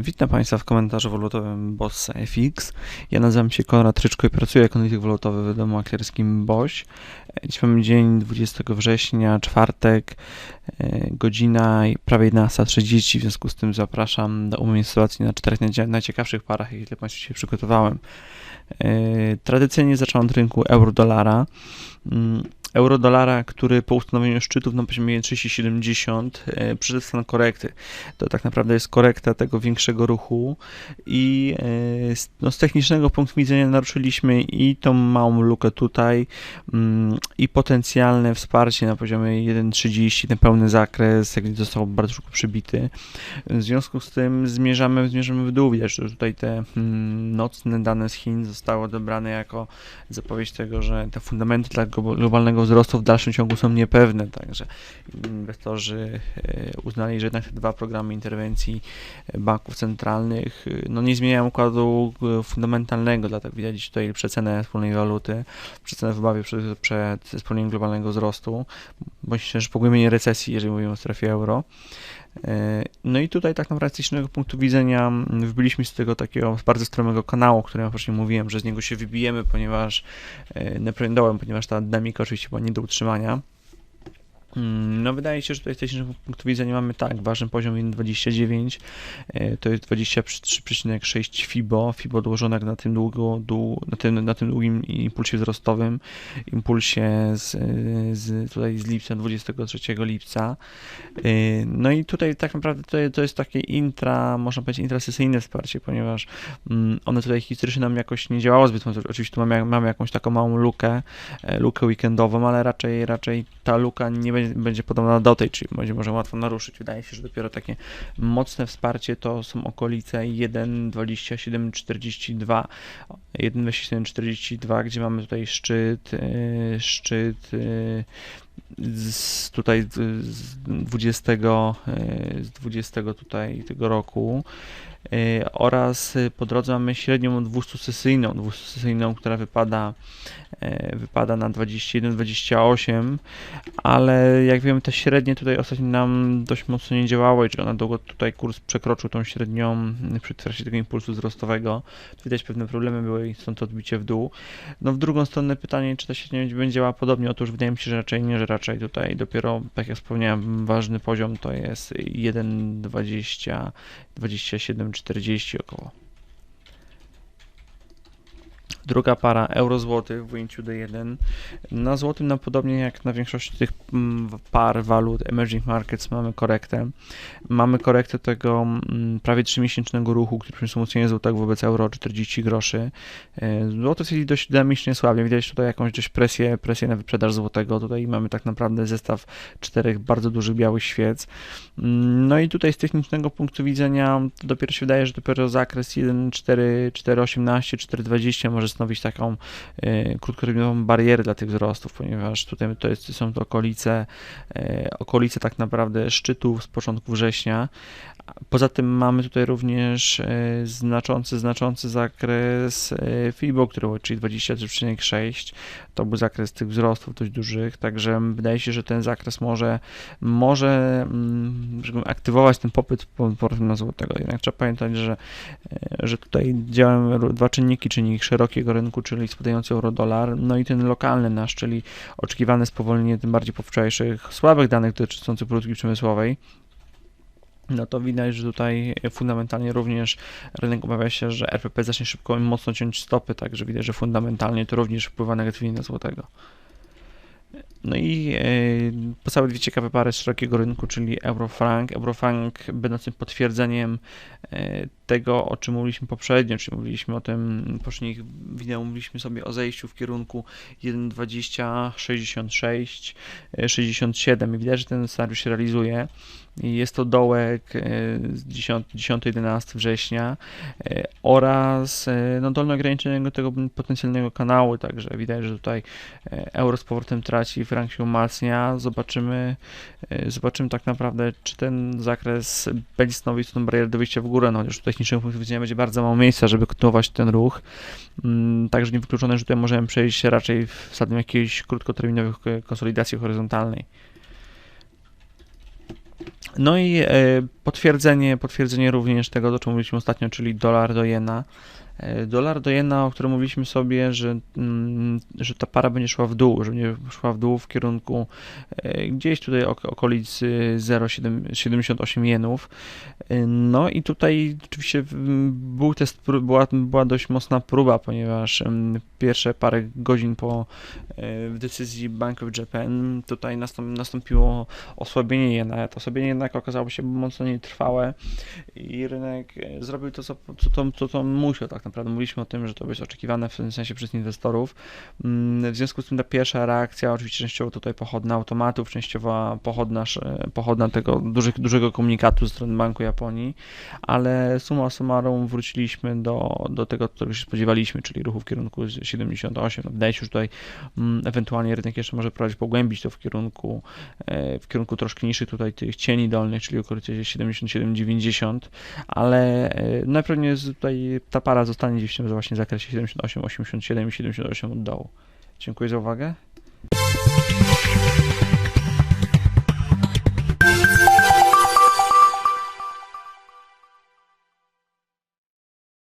Witam Państwa w komentarzu walutowym Bossa FX. Ja nazywam się Konrad Ryczko i pracuję jako analityk walutowy w domu maklerskim BOŚ. Dziś mamy dzień 20 września, czwartek, e, godzina prawie 11.30, w związku z tym zapraszam do omówienia sytuacji na czterech najciekawszych parach, jakie Państwu się przygotowałem. E, tradycyjnie zacząłem od rynku euro-dolara. Euro-dolara, który po ustanowieniu szczytów na poziomie 1,370 e, przyszedł stan korekty. To tak naprawdę jest korekta tego większego ruchu i e, no, z technicznego punktu widzenia naruszyliśmy i tą małą lukę tutaj mm, i potencjalne wsparcie na poziomie 1,30, ten pełny zakres, jak został bardzo szybko przybity. W związku z tym zmierzamy, zmierzamy w dół. Widać, że tutaj te mm, nocne dane z Chin zostały odebrane jako zapowiedź tego, że te fundamenty dla globalnego wzrostu w dalszym ciągu są niepewne, także inwestorzy e, uznali, że jednak te dwa programy interwencji banków centralnych e, no nie zmieniają układu e, fundamentalnego, dlatego widać tutaj przecenę wspólnej waluty, przecenę w obawie przed, przed spowolnieniem globalnego wzrostu, bądź też pogłębienie recesji, jeżeli mówimy o strefie euro. No i tutaj tak naprawdę z technicznego punktu widzenia wbiliśmy z tego takiego bardzo stromego kanału, o którym ja wcześniej mówiłem, że z niego się wybijemy, ponieważ neprędołem, ponieważ ta dynamika oczywiście była nie do utrzymania. Mm, no wydaje się, że tutaj z technicznego punktu widzenia mamy tak, ważny poziom 1,29, e, to jest 23,6 FIBO, FIBO odłożone na tym, długo, dłu, na tym, na tym długim impulsie wzrostowym, impulsie z, z, tutaj z lipca, 23 lipca. E, no i tutaj tak naprawdę to, to jest takie intra, można powiedzieć intrasesyjne wsparcie, ponieważ mm, one tutaj historycznie nam jakoś nie działało zbyt mocno. Oczywiście tu mamy, mamy jakąś taką małą lukę, e, lukę weekendową, ale raczej, raczej ta luka nie będzie będzie podobna do tej, czyli będzie można łatwo naruszyć. Wydaje się, że dopiero takie mocne wsparcie to są okolice 1,2742, 1,2742, gdzie mamy tutaj szczyt, e, szczyt e, z tutaj z 20, e, z 20 tutaj tego roku oraz po drodze mamy średnią 200-sesyjną, 200-sesyjną, która wypada E, wypada na 21-28, ale jak wiemy te średnie tutaj ostatnio nam dość mocno nie działały, czyli ona długo tutaj kurs przekroczył tą średnią przy trakcie tego impulsu wzrostowego. Widać pewne problemy były i stąd odbicie w dół. No w drugą stronę pytanie, czy ta średnia będzie działała podobnie, otóż wydaje mi się, że raczej nie, że raczej tutaj dopiero, tak jak wspomniałem, ważny poziom to jest 1,20, 40 około. Druga para euro-złoty w ujęciu D1. Na złotym, na podobnie jak na większości tych mm, par walut emerging markets mamy korektę. Mamy korektę tego mm, prawie 3-miesięcznego ruchu, który przyniósł umocnienie złotego wobec euro 40 groszy. E, złoto jest dość dynamicznie słabie. Widać tutaj jakąś dość presję, presję na wyprzedaż złotego. Tutaj mamy tak naprawdę zestaw czterech bardzo dużych białych świec. Mm, no i tutaj z technicznego punktu widzenia dopiero się wydaje, że dopiero zakres 1,4, 4,18, 4,20 może stanowić taką y, krótkoterminową barierę dla tych wzrostów, ponieważ tutaj to jest, są to okolice, y, okolice tak naprawdę szczytów z początku września. Poza tym mamy tutaj również y, znaczący, znaczący zakres FIBO, który czyli 23,6. To był zakres tych wzrostów dość dużych, także wydaje się, że ten zakres może, może mm, aktywować ten popyt na złotego. Jednak trzeba pamiętać, że, że tutaj działają dwa czynniki, czynnik rynku, czyli spadający euro-dolar, no i ten lokalny nasz, czyli oczekiwane spowolnienie tym bardziej po wczorajszych słabych danych dotyczących polityki przemysłowej, no to widać, że tutaj fundamentalnie również rynek obawia się, że RPP zacznie szybko i mocno ciąć stopy, także widać, że fundamentalnie to również wpływa negatywnie na złotego. No i e, pozostałe dwie ciekawe pary z szerokiego rynku, czyli Eurofrank. Eurofrank będącym potwierdzeniem e, tego, o czym mówiliśmy poprzednio, czyli mówiliśmy o tym, poprzednich wideo mówiliśmy sobie o zejściu w kierunku 1.20, 66, 67 i widać, że ten scenariusz się realizuje. Jest to dołek e, z 10-11 września e, oraz e, no, dolne ograniczenie tego potencjalnego kanału, także widać, że tutaj euro z powrotem traci, frank się umacnia. Zobaczymy, zobaczymy tak naprawdę, czy ten zakres będzie stanowić tą barierę do wyjścia w górę, no chociaż tutaj technicznego punktu widzenia będzie bardzo mało miejsca, żeby kontynuować ten ruch. Mm, także niewykluczone, że tutaj możemy przejść raczej w stadium jakiejś krótkoterminowej konsolidacji horyzontalnej. No i e, potwierdzenie, potwierdzenie również tego, o czym mówiliśmy ostatnio, czyli dolar do jena. E, Dolar do jena, o którym mówiliśmy sobie, że, mm, że ta para będzie szła w dół, że będzie szła w dół w kierunku e, gdzieś tutaj ok- okolicy 0,78 jenów. E, No i tutaj oczywiście był test, była, była dość mocna próba, ponieważ mm, pierwsze parę godzin po decyzji Bank of Japan tutaj nastąp, nastąpiło osłabienie jena. To osłabienie jednak okazało się mocno nietrwałe i rynek zrobił to, co, co, to, co musiał tak naprawdę. Mówiliśmy o tym, że to jest oczekiwane w tym sensie przez inwestorów. Mm, W związku z tym ta pierwsza reakcja, oczywiście częściowo tutaj pochodna automatów, częściowo pochodna, pochodna tego dużych, dużego komunikatu ze strony Banku Japonii, ale summa summarum wróciliśmy do, do tego, czego się spodziewaliśmy, czyli ruchu w kierunku z 78. No, Wydaje się, że tutaj mm, ewentualnie rynek jeszcze może próbować pogłębić to w kierunku, e, w kierunku troszkę niższych tutaj tych cieni dolnych, czyli okolicy 77-90, ale e, najpewniej tutaj ta para zostanie gdzieś w tym właśnie zakresie 78, 87 i 78 od dołu. Dziękuję za uwagę.